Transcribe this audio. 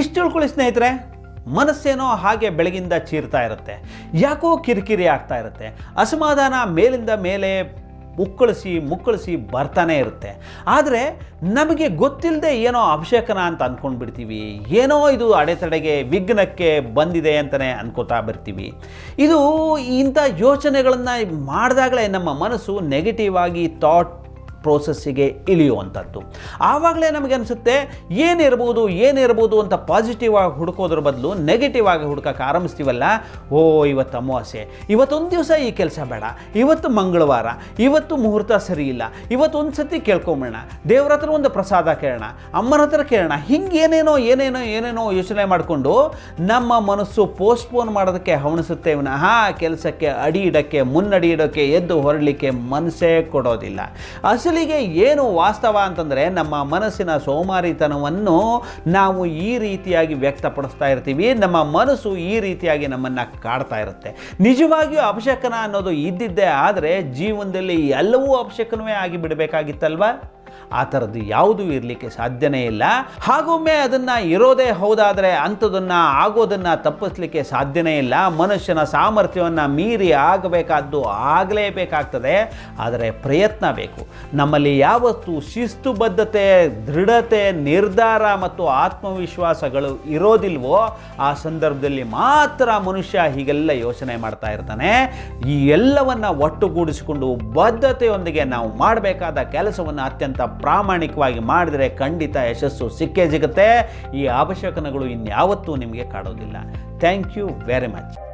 ಇಷ್ಟು ತಿಳ್ಕೊಳ್ಳಿ ಸ್ನೇಹಿತರೆ? ಮನಸ್ಸೇನೋ ಹಾಗೆ ಬೆಳಗಿಂದ ಚೀರ್ತಾ ಇರುತ್ತೆ. ಯಾಕೋ ಕಿರಿಕಿರಿ ಆಗ್ತಾ ಇರುತ್ತೆ. ಅಸಮಾಧಾನ ಮೇಲಿಂದ ಮೇಲೆ ಮುಕ್ಕಳಿಸಿ ಮುಕ್ಕಳಿಸಿ ಬರ್ತಾನೆ ಇರುತ್ತೆ. ಆದರೆ ನಮಗೆ ಗೊತ್ತಿಲ್ಲದೆ ಏನೋ ಅಭಿಷೇಕನ ಅಂತ ಅಂದ್ಕೊಂಡ್ಬಿಡ್ತೀವಿ ಏನೋ ಇದು ಅಡೆತಡೆಗೆ, ವಿಘ್ನಕ್ಕೆ ಬಂದಿದೆ ಅಂತಲೇ ಅನ್ಕೋತಾ ಬರ್ತೀವಿ. ಇದು ಇಂಥ ಯೋಚನೆಗಳನ್ನು ಮಾಡಿದಾಗಲೇ ನಮ್ಮ ಮನಸ್ಸು ನೆಗೆಟಿವ್ ಆಗಿ ಥಾಟ್ ಪ್ರೋಸೆಸ್ಸಿಗೆ ಇಳಿಯುವಂಥದ್ದು. ಆವಾಗಲೇ ನಮಗೆ ಅನಿಸುತ್ತೆ, ಏನಿರ್ಬೋದು ಏನಿರ್ಬೋದು ಅಂತ ಪಾಸಿಟಿವ್ ಆಗಿ ಹುಡುಕೋದ್ರ ಬದಲು ನೆಗೆಟಿವ್ ಆಗಿ ಹುಡುಕಕ್ಕೆ ಆರಂಭಿಸ್ತೀವಲ್ಲ? ಓ, ಇವತ್ತು ಅಮಾವಾಸ್ಯೆ. ಇವತ್ತೊಂದು ದಿವಸ ಈ ಕೆಲಸ ಬೇಡ. ಇವತ್ತು ಮಂಗಳವಾರ. ಇವತ್ತು ಮುಹೂರ್ತ ಸರಿ ಇಲ್ಲ. ಇವತ್ತು ಒಂದು ಸತಿ ಕೇಳ್ಕೊಂಬಿಡೋಣ. ದೇವ್ರ ಹತ್ರ ಒಂದು ಪ್ರಸಾದ ಕೇಳೋಣ. ಅಮ್ಮನ ಹತ್ರ ಕೇಳೋಣ. ಹಿಂಗೆ ಏನೇನೋ ಏನೇನೋ ಯೋಚನೆ ಮಾಡಿಕೊಂಡು ನಮ್ಮ ಮನಸ್ಸು ಪೋಸ್ಟ್ಪೋನ್ ಮಾಡೋದಕ್ಕೆ ಹವಣಿಸುತ್ತೆ ವಿನಃ ಕೆಲಸಕ್ಕೆ ಅಡಿ ಇಡೋಕ್ಕೆ, ಮುನ್ನಡಿ ಇಡೋಕ್ಕೆ, ಎದ್ದು ಹೊರಡಲಿಕ್ಕೆ ಮನಸ್ಸೇ ಕೊಡೋದಿಲ್ಲ. ಅಸಲಿಗೆ ಏನು ವಾಸ್ತವ ಅಂತಂದರೆ ನಮ್ಮ ಮನಸ್ಸಿನ ಸೋಮಾರಿತನವನ್ನು ನಾವು ಈ ರೀತಿಯಾಗಿ ವ್ಯಕ್ತಪಡಿಸ್ತಾ ಇರ್ತೀವಿ. ನಮ್ಮ ಮನಸ್ಸು ಈ ರೀತಿಯಾಗಿ ನಮ್ಮನ್ನು ಕಾಡ್ತಾ ಇರುತ್ತೆ. ನಿಜವಾಗಿಯೂ ಅಪಶಕನ ಅನ್ನೋದು ಇದ್ದಿದ್ದೇ ಆದರೆ ಜೀವನದಲ್ಲಿ ಎಲ್ಲವೂ ಅಪಶಕನವೇ ಆಗಿ ಬಿಡಬೇಕಾಗಿತ್ತಲ್ವಾ ಆ ಥರದ್ದು ಯಾವುದೂ ಇರಲಿಕ್ಕೆ ಸಾಧ್ಯನೇ ಇಲ್ಲ. ಹಾಗೊಮ್ಮೆ ಅದನ್ನು ಇರೋದೇ ಹೌದಾದರೆ ಅಂಥದನ್ನು ಆಗೋದನ್ನು ತಪ್ಪಿಸ್ಲಿಕ್ಕೆ ಸಾಧ್ಯನೇ ಇಲ್ಲ. ಮನುಷ್ಯನ ಸಾಮರ್ಥ್ಯವನ್ನು ಮೀರಿ ಆಗಬೇಕಾದ್ದು ಆಗಲೇಬೇಕಾಗ್ತದೆ. ಆದರೆ ಪ್ರಯತ್ನ ಬೇಕು. ನಮ್ಮಲ್ಲಿ ಯಾವತ್ತು ಶಿಸ್ತುಬದ್ಧತೆ, ದೃಢತೆ, ನಿರ್ಧಾರ ಮತ್ತು ಆತ್ಮವಿಶ್ವಾಸಗಳು ಇರೋದಿಲ್ವೋ ಆ ಸಂದರ್ಭದಲ್ಲಿ ಮಾತ್ರ ಮನುಷ್ಯ ಹೀಗೆಲ್ಲ ಯೋಚನೆ ಮಾಡ್ತಾ ಇರ್ತಾನೆ. ಈ ಎಲ್ಲವನ್ನು ಒಟ್ಟುಗೂಡಿಸಿಕೊಂಡು ಬದ್ಧತೆಯೊಂದಿಗೆ ನಾವು ಮಾಡಬೇಕಾದ ಕೆಲಸವನ್ನು ಅತ್ಯಂತ ಪ್ರಾಮಾಣಿಕವಾಗಿ ಮಾಡಿದರೆ ಖಂಡಿತ ಯಶಸ್ಸು ಸಿಕ್ಕೇ ಸಿಗುತ್ತೆ. ಈ ಅವಶ್ಯಕತೆಗಳು ಇನ್ಯಾವತ್ತೂ ನಿಮಗೆ ಕಾಡೋದಿಲ್ಲ. Thank you very much